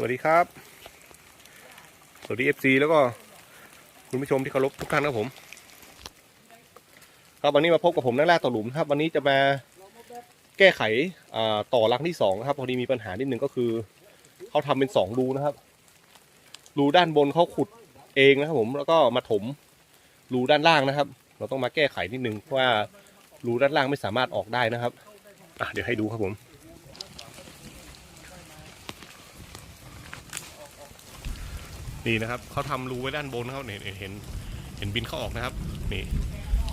สวัสดีครับ สวัสดีเอฟซีแล้วก็คุณผู้ชมที่เคารพทุกท่านครับผม ครับวันนี้มาพบกับผมนักล่าต่อหลุมครับ วันนี้จะมาแก้ไขต่อรังที่สองครับ พอดีมีปัญหานิดนึงก็คือเขาทำเป็นสองรูนะครับ รูด้านบนเขาขุดเองนะครับ ผมแล้วก็มาถมรูด้านล่างนะครับ เราต้องมาแก้ไขนิดนึงเพราะว่ารูด้านล่างไม่สามารถออกได้นะครับอะเดี๋ยวให้ดูครับผม นี่นะครับเขาทำรูไว้ด้านบนนะครับเห็นเห็นเห็นเห็นบินเขาออกนะครับ นี่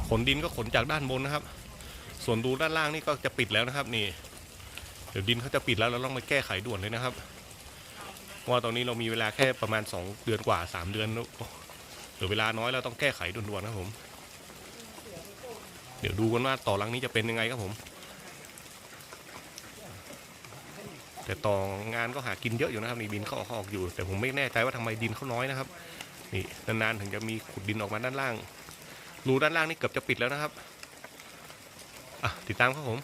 ขนดินก็ขนจากด้านบนนะครับ ส่วนรูด้านล่างนี่ก็จะปิดแล้วนะครับ นี่ เดี๋ยวดินเขาจะปิดแล้วเราต้องมาแก้ไขด่วนเลยนะครับว่าตอนนี้เรามีเวลาแค่ประมาณ 2 เดือนกว่า 3 เดือนแล้วเหลือเวลาน้อยเราต้องแก้ไขด่วนๆครับผม เดี๋ยวดูกันว่าต่อรังนี้จะเป็นยังไงครับผม แต่ต่องานก็หากินเยอะอยู่นะครับนี่ดินเขาออกเขาออกอยู่ แต่ผมไม่แน่ใจว่าทำไมดินเขาน้อยนะครับ นี่นานๆถึงจะมีขุดดินออกมาด้านล่างรูด้านล่างนี่เกือบจะปิดแล้วนะครับอะติดตามครับผม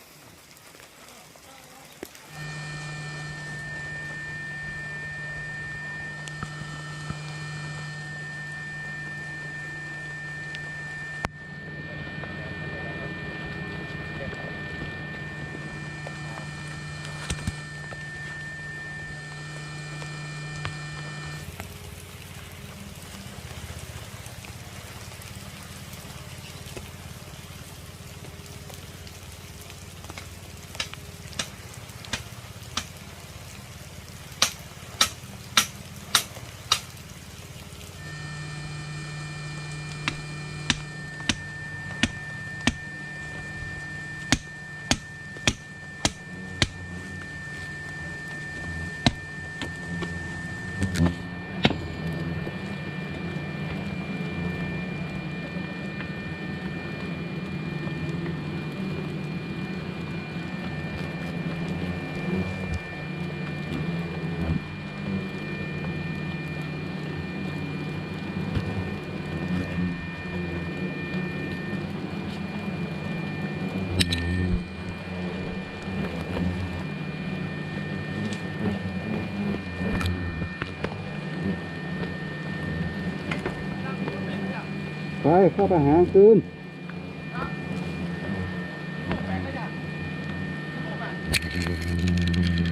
ไปเข้าไปหาคืน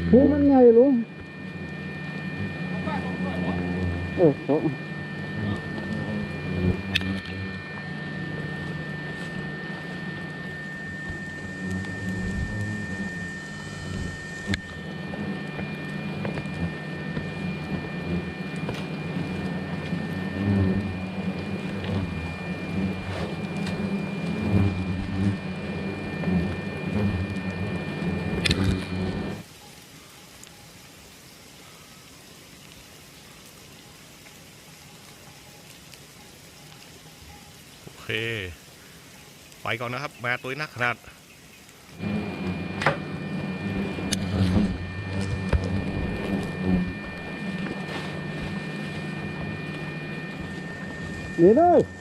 ผู้มันไงลุงเออ เคไปก่อนนะครับ มาตัวนักขนาดนี่เลย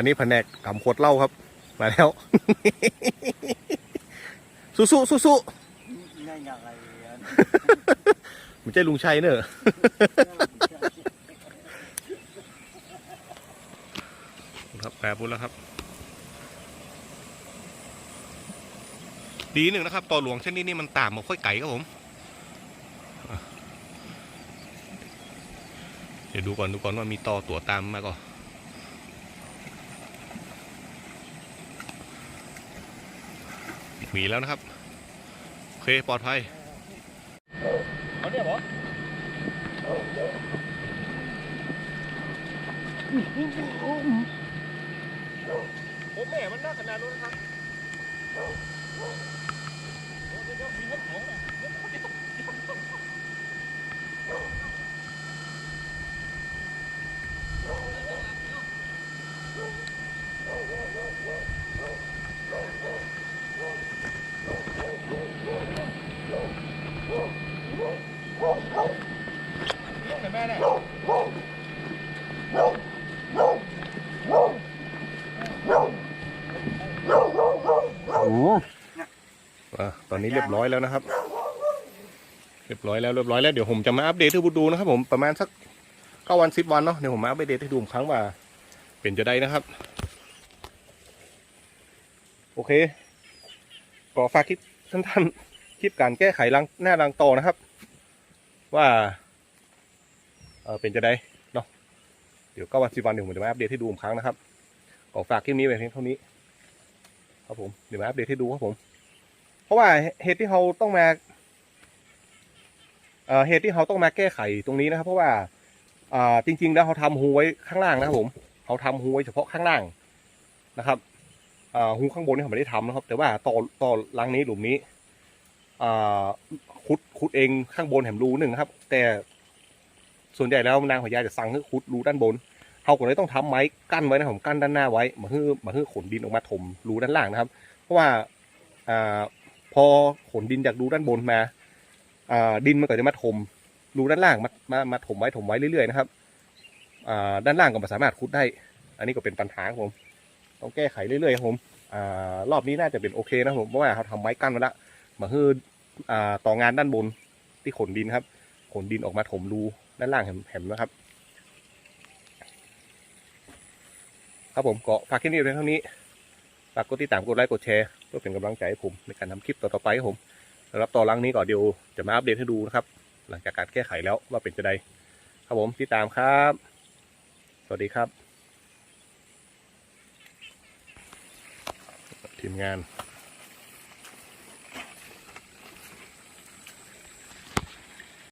อันนี้แผนกกำขวดเหล้าครับ มาแล้ว สู้สู้สู้สู้ง่ายอย่างไรๆมันใช่ลุงชัยเนอะครับแปรปุ้นแล้วครับ ดีหนึ่งนะครับต่อหลวงเช่นนี้นี่มันตามมาค่อยไก่ครับผมอะเดี๋ยวดูก่อนดูก่อนว่ามีต่อตัวตามมาก่อน หมีแล้วนะครับ โอเค ปลอดภัยเขาเนี่ยบอผมแม่มันน่าขนาดนู้นนะครับ อ้อะตอนนี้เรียบร้อยแล้วนะครับ เรียบร้อยแล้วเรียบร้อยแล้วเดี๋ยวผมจะมาอัปเดตให้ผู้ดูนะครับ ผมประมาณสักเก้าวันสิบวันเนาะเดี๋ยวผมมาอัปเดตให้ดูครั้งว่า เป็นจะได้นะครับ โอเคก็ฝากคลิปสั้นๆคลิปการแก้ไขรังหน้ารังต่อนะครับ ว่าเออเป็นจะได้เนาะเดี๋ยวเก้าวันสิบวันเดี๋ยวผมจะมาอัปเดตให้ดูครั้งนะครับก็ฝากคลิปนี้ไว้เพียงเท่านี้ ครับผมเดี๋ยวมาอัปเดตให้ดูครับผม เพราะว่าเหตุที่เขาต้องมาเออเหตุที่เขาต้องมาแก้ไขตรงนี้นะครับ เพราะว่าอ่าจริง ๆ แล้วเขาทำหูไว้ข้างล่างนะครับผมเขาทำหูไว้เฉพาะข้างล่างนะครับอ่าหูข้างบนนี่เขาไม่ได้ทำนะครับ แต่ว่าต่อต่อรังนี้หลุมนี้ขุดขุดเองข้างบนแหมรูหนึ่งนะครับ แต่ส่วนใหญ่แล้วนางพญาจะสั่งให้ขุดรูด้านบน เขาก็เลยต้องทำไม้กั้นไว้นะครับผมกั้นด้านหน้าไว้มาฮื้อมาฮื้อขนดินออกมาถมรูด้านล่างนะครับ เพราะว่าอ่าพอขนดินจากรูด้านบนมาอ่าดินมันก็จะมาถมรูด้านล่างมามามาถมไว้ถมไว้เรื่อยๆนะครับอ่าด้านล่างก็ไม่สามารถขุดได้ อันนี้ก็เป็นปัญหาครับผมต้องแก้ไขเรื่อยๆครับผมอ่ารอบนี้น่าจะเป็นโอเคนะครับผมเพราะว่าเขาทำไม้กั้นมาแล้วมาคืออ่าต่องานด้านบนที่ขนดินครับ ขนดินออกมาถมรูด้านล่างแหมๆนะครับ ครับผมก็ฝากแค่นี้เพียงเท่านี้ฝากกดติดตามกดไลค์กดแชร์เพื่อเป็นกำลังใจให้ผมในการทำคลิปต่อๆไปครับผมสำหรับต่อรังนี้ก่อนเดี๋ยวจะมาอัปเดตให้ดูนะครับ หลังจากการแก้ไขแล้วว่าเป็นจะไดครับผมติดตามครับ สวัสดีครับ ทีมงาน